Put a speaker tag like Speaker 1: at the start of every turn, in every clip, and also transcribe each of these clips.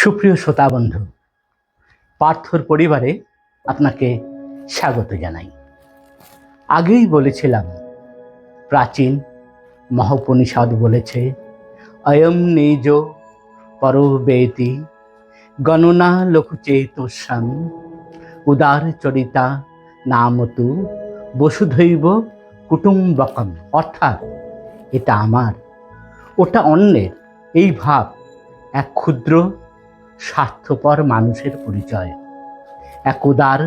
Speaker 1: সুপ্রিয় শ্রোতা বন্ধু, পার্থর পরিবারে আপনাকে স্বাগত জানাই। আগেই বলেছিলাম, প্রাচীন মহোপনিষদ বলেছে অয়ম নিজ পরবেতি গণনা লোকচেতস্যাম উদার চরিতা নামতু বসুধৈব কুটুম্বকম। অর্থাৎ এটা আমার, ওটা অন্যের, এই ভাব এক ক্ষুদ্র স্বার্থপর মানুষের পরিচয়। এক উদার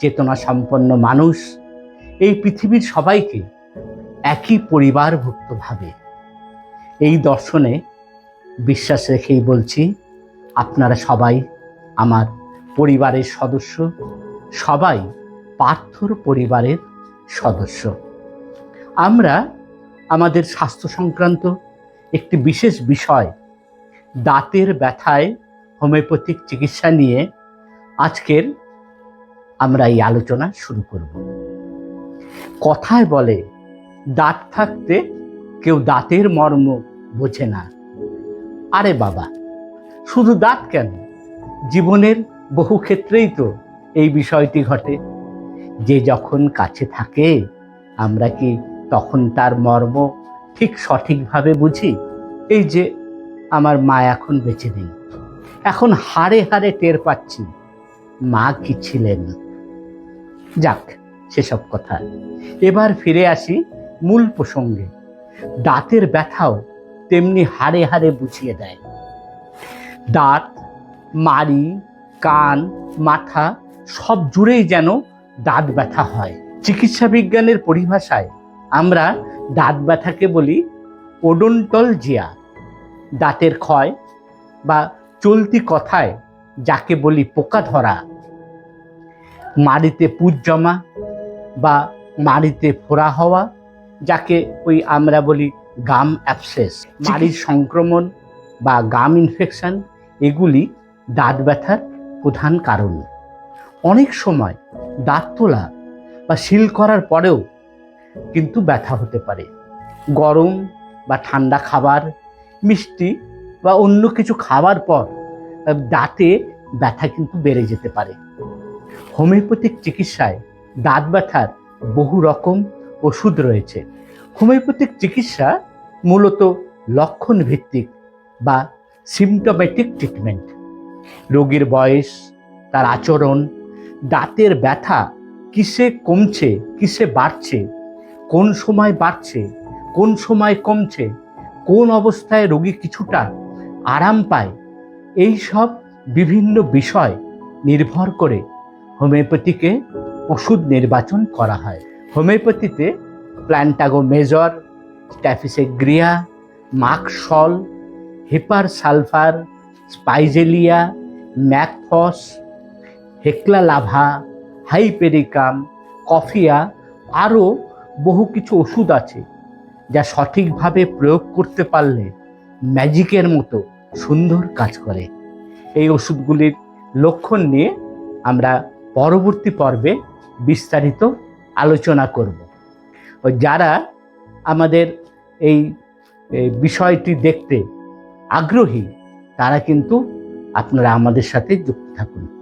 Speaker 1: চেতনা সম্পন্ন মানুষ এই পৃথিবীর সবাইকে একই পরিবারভুক্ত ভাবে। এই দর্শনে বিশ্বাস রেখেই বলছি, আপনারা সবাই আমার পরিবারের সদস্য, সবাই পার্থর পরিবারের সদস্য। আমরা আমাদের স্বাস্থ্য সংক্রান্ত একটি বিশেষ বিষয়, দাঁতের ব্যথায় হোমিওপ্যাথিক চিকিৎসা নিয়ে আজকের আমরা এই আলোচনা শুরু করব। কথায় বলে, দাঁত থাকতে কেউ দাঁতের মর্ম বোঝে না। আরে বাবা, শুধু দাঁত কেন? জীবনের বহু ক্ষেত্রেই তো এই বিষয়টি ঘটে। যে যখন কাছে থাকে, আমরা কি তখন তার মর্ম ঠিক সঠিকভাবে বুঝি? এই যে, আমার মা এখন বেঁচে নেই। এখন হাড়ে হাড়ে টের পাচ্ছি। মা কি ছিলেন? যাক, সেসব কথা। এবার ফিরে আসি মূল প্রসঙ্গে। দাঁতের ব্যথাও তেমনি হাড়ে হাড়ে বুঝিয়ে দেয়। দাঁত, মাড়ি, কান, মাথা সব জুড়েই যেন দাঁত ব্যথা হয়। চিকিৎসা বিজ্ঞানের পরিভাষায় আমরা দাঁত ব্যথাকে বলি ওডোন্টলজিয়া। দাঁতের ক্ষয় বা চলতি কথায় যাকে বলি পোকা ধরা, মাড়িতে পুজ জমা বা মাড়িতে ফোড়া হওয়া, যাকে ওই আমরা বলি গাম অ্যাপসেস মাড়ির সংক্রমণ বা গাম ইনফেকশান, এগুলি দাঁত ব্যথার প্রধান কারণ। অনেক সময় দাঁত তোলা বা শিল করার পরেও কিন্তু ব্যথা হতে পারে। গরম বা ঠান্ডা খাবার, মিষ্টি বা অন্য কিছু খাওয়ার পর দাঁতে ব্যথা কিন্তু বেড়ে যেতে পারে। হোমিওপ্যাথিক চিকিৎসায় দাঁত ব্যথার বহু রকম ওষুধ রয়েছে। হোমিওপ্যাথিক চিকিৎসা মূলত লক্ষণ ভিত্তিক বা সিমটোমেটিক ট্রিটমেন্ট রোগীর বয়স, তার আচরণ, দাঁতের ব্যথা কিসে কমছে, কিসে বাড়ছে, কোন সময় বাড়ছে, কোন সময় কমছে, কোন অবস্থায় রোগী কিছুটা আরাম পায় এই সব বিভিন্ন বিষয় নির্ভর করে হোমিওপ্যাথিকে ওষুধ নির্বাচন করা হয়। হোমিওপ্যাথিতে plantago major Staphysagria মাকসল hepar sulphur, spigelia, mag phos, hekla lava, hypericum, coffea আরও বহু কিছু ওষুধ আছে যা সঠিকভাবে প্রয়োগ করতে পারলে ম্যাজিকের মতো সুন্দর কাজ করে। এই ওষুধগুলির লক্ষণ নিয়ে আমরা পরবর্তী পর্বে বিস্তারিত আলোচনা করব। ও যারা আমাদের এই এই বিষয়টি দেখতে আগ্রহী, তারা কিন্তু আপনারা আমাদের সাথে যুক্ত থাকুন।